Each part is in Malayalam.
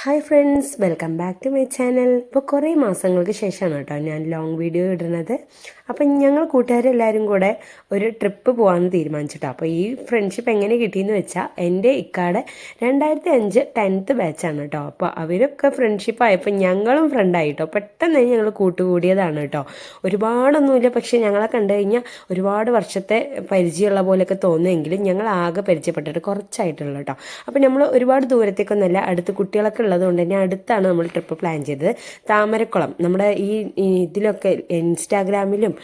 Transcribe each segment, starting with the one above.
Hi friends welcome back to my channel ഇപ്പോൾ കുറേ മാസങ്ങൾക്ക് ശേഷമാണ് കേട്ടോ ഞാൻ ലോങ് വീഡിയോ ഇടുന്നത്. അപ്പം ഞങ്ങൾ കൂട്ടുകാരെല്ലാവരും കൂടെ ഒരു ട്രിപ്പ് പോകാമെന്ന് തീരുമാനിച്ചിട്ടോ. അപ്പോൾ ഈ ഫ്രണ്ട്ഷിപ്പ് എങ്ങനെ കിട്ടിയെന്ന് വെച്ചാൽ എന്റെ ഇക്കാടെ രണ്ടായിരത്തി അഞ്ച് ടെൻത്ത് ബാച്ചാണ് കേട്ടോ. അപ്പോൾ അവരൊക്കെ ഫ്രണ്ട്ഷിപ്പ് ആയപ്പോൾ ഞങ്ങളും ഫ്രണ്ടായി കേട്ടോ പെട്ടെന്ന് ഞങ്ങൾ കൂട്ടുകൂടിയതാണ് കേട്ടോ. ഒരുപാടൊന്നുമില്ല പക്ഷേ ഞങ്ങളെ കണ്ടു കഴിഞ്ഞാൽ ഒരുപാട് വർഷത്തെ പരിചയമുള്ള പോലെയൊക്കെ തോന്നുമെങ്കിലും ഞങ്ങൾ ആകെ പരിചയപ്പെട്ടിട്ട് കുറച്ചായിട്ടുള്ളൂ കേട്ടോ. അപ്പോൾ നമ്മൾ ഒരുപാട് ദൂരത്തേക്കൊന്നുമല്ല അടുത്ത് കുട്ടികളൊക്കെ ഉള്ളതുകൊണ്ട് തന്നെ അടുത്താണ് നമ്മൾ ട്രിപ്പ് പ്ലാൻ ചെയ്തത്. താമരക്കുളം. നമ്മുടെ ഈ ഇതിലൊക്കെ ഇൻസ്റ്റാഗ്രാമിലും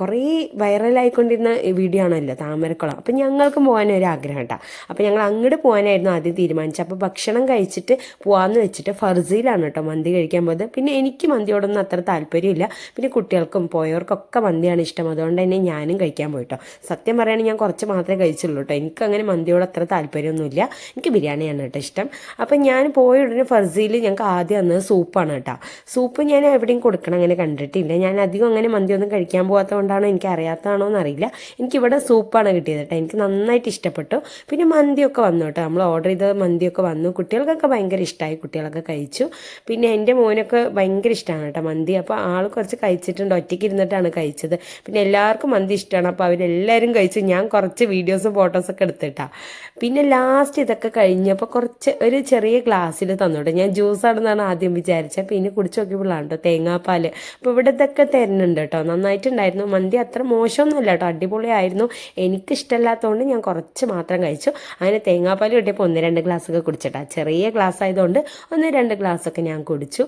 കുറേ വൈറലായിക്കൊണ്ടിരുന്ന വീഡിയോ ആണല്ലോ താമരക്കുളം. അപ്പം ഞങ്ങൾക്കും പോകാൻ ഒരു ആഗ്രഹം കേട്ടോ അപ്പം ഞങ്ങൾ അങ്ങോട്ട് പോകാനായിരുന്നു ആദ്യം തീരുമാനിച്ചത്. അപ്പോൾ ഭക്ഷണം കഴിച്ചിട്ട് പോകാമെന്ന് വെച്ചിട്ട് ഫർസിയിലാണ് കേട്ടോ മന്തി കഴിക്കാൻ പോയത്. പിന്നെ എനിക്ക് മന്തിയോടൊന്നും അത്ര താല്പര്യമില്ല. പിന്നെ കുട്ടികൾക്കും പോയവർക്കൊക്കെ മന്തിയാണ് ഇഷ്ടം. അതുകൊണ്ട് തന്നെ ഞാനും കഴിക്കാൻ പോയിട്ടോ സത്യം പറയുകയാണെങ്കിൽ ഞാൻ കുറച്ച് മാത്രമേ കഴിച്ചുള്ളൂ കേട്ടോ എനിക്ക് അങ്ങനെ മന്തിയോട് അത്ര താല്പര്യമൊന്നുമില്ല. എനിക്ക് ബിരിയാണിയാണ് കേട്ടോ ഇഷ്ടം. അപ്പം ഞാൻ പോയ ഫർസിയിൽ ഞങ്ങൾക്ക് ആദ്യം അന്ന് സൂപ്പാണ് കേട്ടോ. സൂപ്പ് ഞാൻ എവിടെയും കൊടുക്കണം അങ്ങനെ കണ്ടിട്ടില്ല. ഞാൻ അധികം അങ്ങനെ മന്തിയൊന്നും കഴിക്കാൻ പോകാത്തതുകൊണ്ടാണോ എനിക്ക് അറിയാത്തതാണോ എന്നറിയില്ല. എനിക്കിവിടെ സൂപ്പാണ് കിട്ടിയത് കേട്ടോ. എനിക്ക് നന്നായിട്ട് ഇഷ്ടപ്പെട്ടു. പിന്നെ മന്തിയൊക്കെ വന്നു കേട്ടോ. നമ്മൾ ഓർഡർ ചെയ്ത മന്തിയൊക്കെ വന്നു. കുട്ടികൾക്കൊക്കെ ഭയങ്കര ഇഷ്ടമായി കുട്ടികളൊക്കെ കഴിച്ചു. പിന്നെ എന്റെ മോനൊക്കെ ഭയങ്കര ഇഷ്ടമാണ് കേട്ടോ മന്തി. അപ്പോൾ ആൾ കുറച്ച് കഴിച്ചിട്ടുണ്ട്. ഒറ്റയ്ക്ക് ഇരുന്നിട്ടാണ് കഴിച്ചത്. പിന്നെ എല്ലാവർക്കും മന്തി ഇഷ്ടമാണ് അപ്പോൾ അവരെല്ലാവരും കഴിച്ചു. ഞാൻ കുറച്ച് വീഡിയോസും ഫോട്ടോസൊക്കെ എടുത്തിട്ടാണ് പിന്നെ ലാസ്റ്റ് ഇതൊക്കെ കഴിഞ്ഞപ്പോൾ കുറച്ച് ഒരു ചെറിയ ഗ്ലാസ്സിൽ തന്നോട്ടെ. ഞാൻ ജ്യൂസാണെന്നാണ് ആദ്യം വിചാരിച്ചത്. പിന്നെ കുടിച്ച് നോക്കിയപ്പോഴാണ് കേട്ടോ തേങ്ങാപ്പാൽ അപ്പോൾ ഇവിടെ ഇതൊക്കെ തരുന്നുണ്ട് കേട്ടോ നന്നായിട്ടുണ്ടായിരുന്നു. മന്തി അത്ര മോശമൊന്നുമല്ല കേട്ടോ അടിപൊളിയായിരുന്നു. എനിക്കിഷ്ടമല്ലാത്തതുകൊണ്ട് ഞാൻ കുറച്ച് മാത്രം കഴിച്ചു. അങ്ങനെ തേങ്ങാപ്പാൽ കിട്ടിയപ്പോൾ ഒന്ന് രണ്ട് ഗ്ലാസ്സൊക്കെ കുടിച്ചിട്ടാ. ചെറിയ ഗ്ലാസ് ആയതുകൊണ്ട് ഒന്ന് രണ്ട് ഗ്ലാസ്സൊക്കെ ഞാൻ കുടിച്ചു.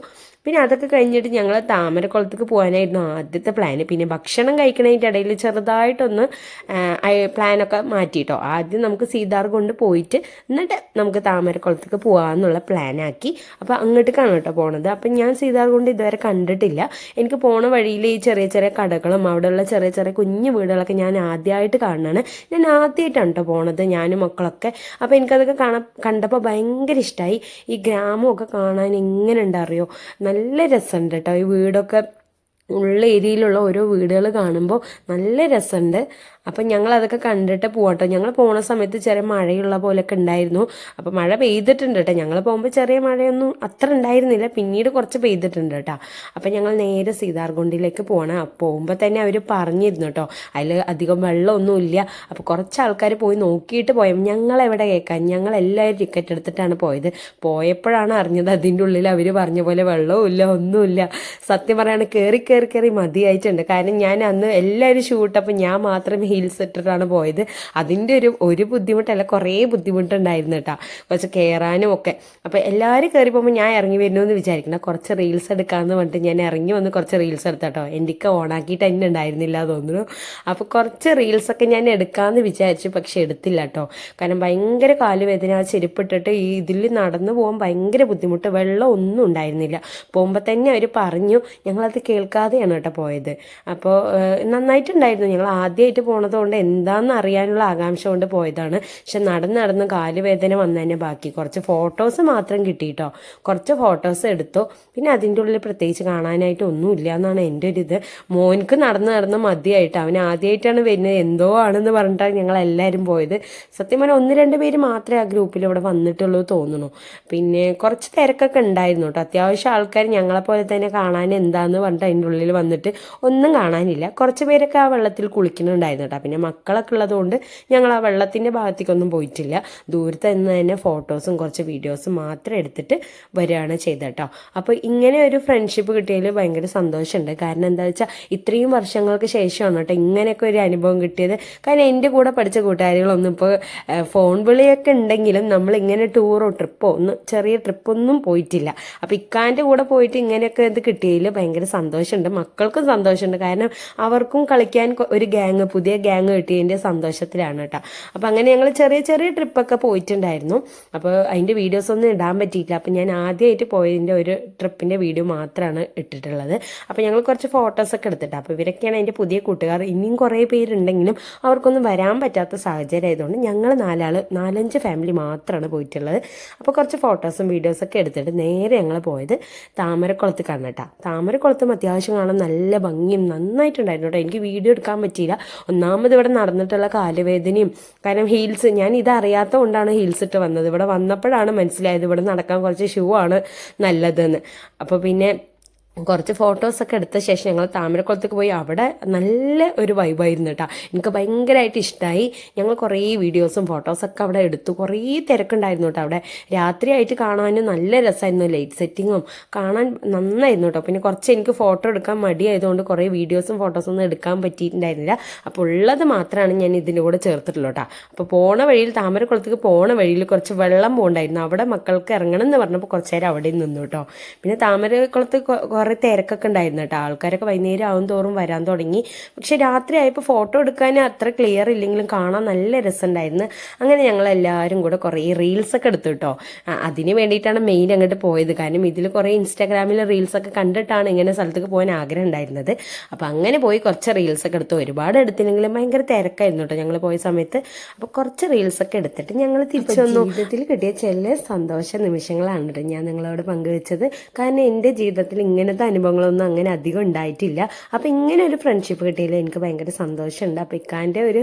പിന്നെ അതൊക്കെ കഴിഞ്ഞിട്ട് ഞങ്ങൾ താമരക്കുളത്തേക്ക് പോകാനായിരുന്നു ആദ്യത്തെ പ്ലാന്. പിന്നെ ഭക്ഷണം കഴിക്കണതിന്റെ ഇടയിൽ ചെറുതായിട്ടൊന്ന് പ്ലാനൊക്കെ മാറ്റിയിട്ടോ ആദ്യം നമുക്ക് സീതാർ കൊണ്ട് പോയിട്ട് എന്നിട്ട് നമുക്ക് താമരക്കുളത്തേക്ക് പോകാമെന്നുള്ള പ്ലാനാക്കി അപ്പോൾ അങ്ങോട്ടേക്കാണ് കേട്ടോ പോണത്. അപ്പം ഞാൻ സീതാർ കൊണ്ട് ഇതുവരെ കണ്ടിട്ടില്ല. എനിക്ക് പോണ വഴിയിൽ ഈ ചെറിയ ചെറിയ കടകളും അവിടെയുള്ള ചെറിയ ചെറിയ കുഞ്ഞു വീടുകളൊക്കെ ഞാൻ ആദ്യമായിട്ട് കാണുന്നതാണ്. ഞാൻ ആദ്യമായിട്ടാണ് കേട്ടോ പോണത് ഞാനും മക്കളൊക്കെ. അപ്പോൾ എനിക്കതൊക്കെ കാണാൻ കണ്ടപ്പോൾ ഭയങ്കര ഇഷ്ടമായി ഈ ഗ്രാമമൊക്കെ കാണാൻ എങ്ങനെ ഉണ്ടറിയോ നല്ല രസമുണ്ട് കേട്ടോ. ഈ വീടൊക്കെ ഉള്ള ഏരിയയിലുള്ള ഓരോ വീടുകൾ കാണുമ്പോൾ നല്ല രസമുണ്ട്. അപ്പം ഞങ്ങൾ അതൊക്കെ കണ്ടിട്ട് പോകട്ടോ ഞങ്ങൾ പോണ സമയത്ത് ചെറിയ മഴയുള്ള പോലെയൊക്കെ ഉണ്ടായിരുന്നു. അപ്പം മഴ പെയ്തിട്ടുണ്ട് കേട്ടോ. ഞങ്ങൾ പോകുമ്പോൾ ചെറിയ മഴയൊന്നും അത്ര ഉണ്ടായിരുന്നില്ല. പിന്നീട് കുറച്ച് പെയ്തിട്ടുണ്ട് കേട്ടോ. അപ്പം ഞങ്ങൾ നേരെ സീതാർകുണ്ടിലേക്ക് പോകണം പോകുമ്പോൾ തന്നെ അവർ പറഞ്ഞിരുന്നു കേട്ടോ. അതിൽ അധികം വെള്ളമൊന്നുമില്ല അപ്പോൾ കുറച്ച് ആൾക്കാർ പോയി നോക്കിയിട്ട് പോയ ഞങ്ങൾ എവിടെ കേൾക്കാൻ? ഞങ്ങൾ എല്ലാവരും ടിക്കറ്റ് എടുത്തിട്ടാണ് പോയത്. പോയപ്പോഴാണ് അറിഞ്ഞത് അതിന്റെ ഉള്ളിൽ അവർ പറഞ്ഞ പോലെ വെള്ളവും ഇല്ല ഒന്നുമില്ല. സത്യം പറയുകയാണ് കയറി കയറി കയറി കയറി മതിയായിട്ടുണ്ട്. കാരണം ഞാൻ അന്ന് എല്ലാവരും ഷൂട്ടപ്പോൾ ഞാൻ മാത്രം ഹീൽസ് ഇട്ടിട്ടാണ് പോയത്. അതിന്റെ ഒരു ഒരു ബുദ്ധിമുട്ടല്ല കുറേ ബുദ്ധിമുട്ടുണ്ടായിരുന്നു കേട്ടോ. കുറച്ച് കയറാനും ഒക്കെ. അപ്പോൾ എല്ലാവരും കയറി പോകുമ്പോൾ ഞാൻ ഇറങ്ങി വരുന്നു എന്ന് വിചാരിക്കണം കുറച്ച് റീൽസ് എടുക്കാമെന്ന് പറഞ്ഞിട്ട് ഞാൻ ഇറങ്ങി വന്ന് കുറച്ച് റീൽസ് എടുത്തോ എന്റെയൊക്കെ ഓണാക്കിയിട്ട് തന്നെ ഉണ്ടായിരുന്നില്ല തോന്നുന്നു. അപ്പോൾ കുറച്ച് റീൽസൊക്കെ ഞാൻ എടുക്കാമെന്ന് വിചാരിച്ചു പക്ഷെ എടുത്തില്ല കേട്ടോ. കാരണം ഭയങ്കര കാലുവേദന ആ ചെരുപ്പിട്ടിട്ട് ഈ ഇതിൽ നടന്നു പോകാൻ ഭയങ്കര ബുദ്ധിമുട്ട് വെള്ളം ഒന്നും ഉണ്ടായിരുന്നില്ല. പോകുമ്പോൾ തന്നെ അവർ പറഞ്ഞു ഞങ്ങളത് കേൾക്കാതെയാണ് കേട്ടോ പോയത്. അപ്പോൾ നന്നായിട്ടുണ്ടായിരുന്നു. ഞങ്ങൾ ആദ്യമായിട്ട് പോണതുകൊണ്ട് എന്താണെന്ന് അറിയാനുള്ള ആകാംക്ഷ കൊണ്ട് പോയതാണ്. പക്ഷെ നടന്ന് നടന്ന് കാലുവേദന വന്നു തന്നെ ബാക്കി. കുറച്ച് ഫോട്ടോസ് മാത്രം കിട്ടിയിട്ടോ കുറച്ച് ഫോട്ടോസ് എടുത്തു. പിന്നെ അതിന്റെ ഉള്ളിൽ പ്രത്യേകിച്ച് കാണാനായിട്ട് ഒന്നുമില്ല എന്നാണ് എന്റെ ഒരു ഇത്. മോൻക്ക് നടന്ന് നടന്ന് മതിയായിട്ട്. അവൻ ആദ്യമായിട്ടാണ് വരുന്നത്. എന്തോ ആണെന്ന് പറഞ്ഞിട്ടാണ് ഞങ്ങൾ എല്ലാവരും പോയത്. സത്യം പറഞ്ഞാൽ ഒന്ന് രണ്ട് പേര് മാത്രമേ ആ ഗ്രൂപ്പിൽ ഇവിടെ വന്നിട്ടുള്ളൂ തോന്നുന്നു. പിന്നെ കുറച്ച് തിരക്കൊക്കെ ഉണ്ടായിരുന്നു കേട്ടോ അത്യാവശ്യം ആൾക്കാർ ഞങ്ങളെപ്പോലെ തന്നെ കാണാൻ എന്താന്ന് പറഞ്ഞിട്ട് അതിന്റെ ഉള്ളിൽ വന്നിട്ട് ഒന്നും കാണാനില്ല. കുറച്ച് പേരൊക്കെ ആ വെള്ളത്തിൽ കുളിക്കുന്നുണ്ടായിരുന്നു കേട്ടോ. പിന്നെ മക്കളൊക്കെ ഉള്ളതുകൊണ്ട് ഞങ്ങൾ ആ വെള്ളത്തിന്റെ ഭാഗത്തേക്കൊന്നും പോയിട്ടില്ല. ദൂരത്ത് നിന്ന് തന്നെ ഫോട്ടോസും കുറച്ച് വീഡിയോസും മാത്രം എടുത്തിട്ട് വരികയാണ് ചെയ്തത് കേട്ടോ. അപ്പോൾ ഇങ്ങനെ ഒരു ഫ്രണ്ട്ഷിപ്പ് കിട്ടിയതിൽ ഭയങ്കര സന്തോഷമുണ്ട്. കാരണം എന്താ വെച്ചാൽ ഇത്രയും വർഷങ്ങൾക്ക് ശേഷമാണ് കേട്ടോ ഇങ്ങനെയൊക്കെ ഒരു അനുഭവം കിട്ടിയത്. കാരണം എന്റെ കൂടെ പഠിച്ച കൂട്ടുകാരികളൊന്നും ഇപ്പോൾ ഫോൺ വിളിയൊക്കെ ഉണ്ടെങ്കിലും നമ്മൾ ഇങ്ങനെ ടൂറോ ട്രിപ്പോ ഒന്നും ചെറിയ ട്രിപ്പൊന്നും പോയിട്ടില്ല. അപ്പോൾ ഇക്കാന്റെ കൂടെ പോയിട്ട് ഇങ്ങനെയൊക്കെ ഇത് കിട്ടിയതിൽ ഭയങ്കര സന്തോഷമുണ്ട്. മക്കൾക്കും സന്തോഷമുണ്ട്. കാരണം അവർക്കും കളിക്കാൻ ഒരു ഗ്യാങ് പുതിയ ഗ്യാങ് കിട്ടിയതിന്റെ സന്തോഷത്തിലാണ് കേട്ടോ അപ്പോൾ അങ്ങനെ ഞങ്ങൾ ചെറിയ ചെറിയ ട്രിപ്പൊക്കെ പോയിട്ടുണ്ടായിരുന്നു. അപ്പോൾ അതിന്റെ വീഡിയോസ് ഒന്നും ഇടാൻ പറ്റിയില്ല അപ്പോൾ ഞാൻ ആദ്യമായിട്ട് പോയതിന്റെ ഒരു ട്രിപ്പിന്റെ വീഡിയോ മാത്രമാണ് ഇട്ടിട്ടുള്ളത്. അപ്പോൾ ഞങ്ങൾ കുറച്ച് ഫോട്ടോസൊക്കെ എടുത്തിട്ട്. അപ്പോൾ ഇവരൊക്കെയാണ് എന്റെ പുതിയ കൂട്ടുകാർ. ഇനിയും കുറേ പേരുണ്ടെങ്കിലും അവർക്കൊന്നും വരാൻ പറ്റാത്ത സാഹചര്യം ആയതുകൊണ്ട് ഞങ്ങൾ നാലാൾ നാലഞ്ച് ഫാമിലി മാത്രമാണ് പോയിട്ടുള്ളത്. അപ്പോൾ കുറച്ച് ഫോട്ടോസും വീഡിയോസൊക്കെ എടുത്തിട്ട് നേരെ ഞങ്ങൾ പോയത് താമരക്കുളത്ത് കാണട്ടാ താമരക്കുളത്തും അത്യാവശ്യം അത്യാവശ്യം കാണാൻ നല്ല ഭംഗിയും നന്നായിട്ടുണ്ടായിരുന്നു കേട്ടോ. എനിക്ക് വീഡിയോ എടുക്കാൻ പറ്റിയില്ല. ഒന്നാമത് ഇവിടെ നടന്നിട്ടുള്ള കാലുവേദനയും കാരണം ഹീൽസ് ഞാൻ ഇതറിയാത്ത കൊണ്ടാണ് ഹീൽസ് ഇട്ട് വന്നത്. ഇവിടെ വന്നപ്പോഴാണ് മനസ്സിലായത് ഇവിടെ നടക്കാൻ കുറച്ച് ഷൂ ആണ് നല്ലതെന്ന്. അപ്പോൾ പിന്നെ കുറച്ച് ഫോട്ടോസൊക്കെ എടുത്ത ശേഷം ഞങ്ങൾ താമരക്കുളത്തേക്ക് പോയി. അവിടെ നല്ല ഒരു വൈബായിരുന്നു കേട്ടോ എനിക്ക് ഭയങ്കരമായിട്ട് ഇഷ്ടമായി ഞങ്ങൾ കുറേ വീഡിയോസും ഫോട്ടോസൊക്കെ അവിടെ എടുത്തു. കുറേ തിരക്കുണ്ടായിരുന്നു കേട്ടോ അവിടെ. രാത്രിയായിട്ട് കാണാനും നല്ല രസമായിരുന്നു. ലൈറ്റ് സെറ്റിങ്ങും കാണാൻ നന്നായിരുന്നു കേട്ടോ പിന്നെ കുറച്ച് എനിക്ക് ഫോട്ടോ എടുക്കാൻ മടിയായതുകൊണ്ട് കുറേ വീഡിയോസും ഫോട്ടോസും ഒന്നും എടുക്കാൻ പറ്റിയിട്ടുണ്ടായിരുന്നില്ല. അപ്പോൾ ഉള്ളത് മാത്രമാണ് ഞാൻ ഇതിന്റെ കൂടെ ചേർത്തിട്ടുള്ളൂ കേട്ടോ അപ്പോൾ പോണ വഴിയിൽ താമരക്കുളത്തേക്ക് പോണ വഴിയിൽ കുറച്ച് വെള്ളം പോകണ്ടായിരുന്നു. അവിടെ മക്കൾക്ക് ഇറങ്ങണം എന്ന് പറഞ്ഞപ്പോൾ കുറച്ച് നേരം അവിടെ നിന്നു കേട്ടോ പിന്നെ താമരക്കുളത്ത് കുറേ തിരക്കൊക്കെ ഉണ്ടായിരുന്നു കേട്ടോ. ആൾക്കാരൊക്കെ വൈകുന്നേരം ആവും തോറും വരാൻ തുടങ്ങി. പക്ഷെ രാത്രി ആയപ്പോൾ ഫോട്ടോ എടുക്കാൻ അത്ര ക്ലിയർ ഇല്ലെങ്കിലും കാണാൻ നല്ല രസമുണ്ടായിരുന്നു. അങ്ങനെ ഞങ്ങൾ എല്ലാവരും കൂടെ കുറേ റീൽസൊക്കെ എടുത്തു കേട്ടോ. അതിന് വേണ്ടിയിട്ടാണ് മെയിൻ അങ്ങോട്ട് പോയത്. കാരണം ഇതിൽ കുറേ ഇൻസ്റ്റാഗ്രാമിൽ റീൽസൊക്കെ കണ്ടിട്ടാണ് ഇങ്ങനെ സ്ഥലത്തേക്ക് പോകാൻ ആഗ്രഹം ഉണ്ടായിരുന്നത്. അപ്പോൾ അങ്ങനെ പോയി കുറച്ച് റീൽസൊക്കെ എടുത്തു. ഒരുപാട് എടുത്തില്ലെങ്കിലും ഭയങ്കര തിരക്കായിരുന്നു കേട്ടോ ഞങ്ങൾ പോയ സമയത്ത്. അപ്പോൾ കുറച്ച് റീൽസൊക്കെ എടുത്തിട്ട് ഞങ്ങൾ തിരിച്ചു വന്നു. ജീവിതത്തിൽ കിട്ടിയ ചില സന്തോഷ നിമിഷങ്ങളാണ് കേട്ടോ ഞാൻ നിങ്ങളോട് പങ്കുവെച്ചത്. കാരണം എന്റെ ജീവിതത്തിൽ ഇങ്ങനത്തെ അനുഭവങ്ങളൊന്നും അങ്ങനെ അധികം ഉണ്ടായിട്ടില്ല. അപ്പോൾ ഇങ്ങനെ ഒരു ഫ്രണ്ട്ഷിപ്പ് കിട്ടിയതിൽ എനിക്ക് ഭയങ്കര സന്തോഷമുണ്ട്. അപ്പോൾ ഇക്കാന്റെ ഒരു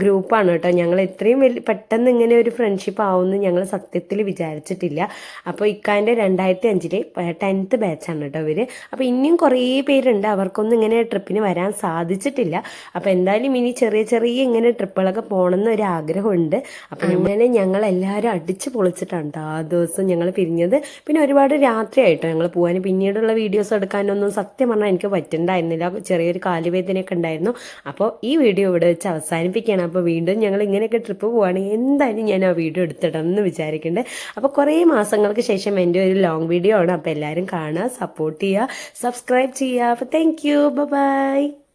ഗ്രൂപ്പാണ് കേട്ടോ. ഞങ്ങൾ ഇത്രയും വലിയ പെട്ടെന്ന് ഇങ്ങനെ ഒരു ഫ്രണ്ട്ഷിപ്പ് ആവുമെന്ന് ഞങ്ങൾ സത്യത്തിൽ വിചാരിച്ചിട്ടില്ല. അപ്പോൾ ഇക്കാന്റെ രണ്ടായിരത്തി അഞ്ചിലെ ടെൻത്ത് ബാച്ചാണ് കേട്ടോ ഇവർ അപ്പോൾ ഇനിയും കുറേ പേരുണ്ട്. അവർക്കൊന്നും ഇങ്ങനെ ട്രിപ്പിന് വരാൻ സാധിച്ചിട്ടില്ല. അപ്പോൾ എന്തായാലും ഇനി ചെറിയ ചെറിയ ഇങ്ങനെ ട്രിപ്പുകളൊക്കെ പോകണമെന്ന് ഒരു ആഗ്രഹമുണ്ട്. അപ്പം അങ്ങനെ ഞങ്ങൾ എല്ലാവരും അടിച്ച് പൊളിച്ചിട്ടാണ് ട്ടോ ആ ദിവസം ഞങ്ങൾ പിരിഞ്ഞത്. പിന്നെ ഒരുപാട് രാത്രിയായിട്ടോ ഞങ്ങൾ പോകാൻ പിന്നീടുള്ള വീഡിയോസ് എടുക്കാനൊന്നും സത്യം പറഞ്ഞാൽ എനിക്ക് പറ്റുന്നുണ്ടായിരുന്നില്ല ചെറിയൊരു കാലുവേദനയൊക്കെ ഉണ്ടായിരുന്നു. അപ്പോൾ ഈ വീഡിയോ ഇവിടെ വെച്ച് അവസാനിപ്പിക്കുകയാണ്. അപ്പോൾ വീണ്ടും ഞങ്ങൾ ഇങ്ങനെയൊക്കെ ട്രിപ്പ് പോവുകയാണെങ്കിൽ എന്തായാലും ഞാൻ ആ വീഡിയോ എടുത്തിടണം എന്ന് വിചാരിക്കുന്നുണ്ട് അപ്പോൾ കുറേ മാസങ്ങൾക്ക് ശേഷം എന്റെ ഒരു ലോങ് വീഡിയോ ആണ്. അപ്പോൾ എല്ലാവരും കാണുക സപ്പോർട്ട് ചെയ്യുക സബ്സ്ക്രൈബ് ചെയ്യുക. അപ്പോൾ താങ്ക് യു ബൈ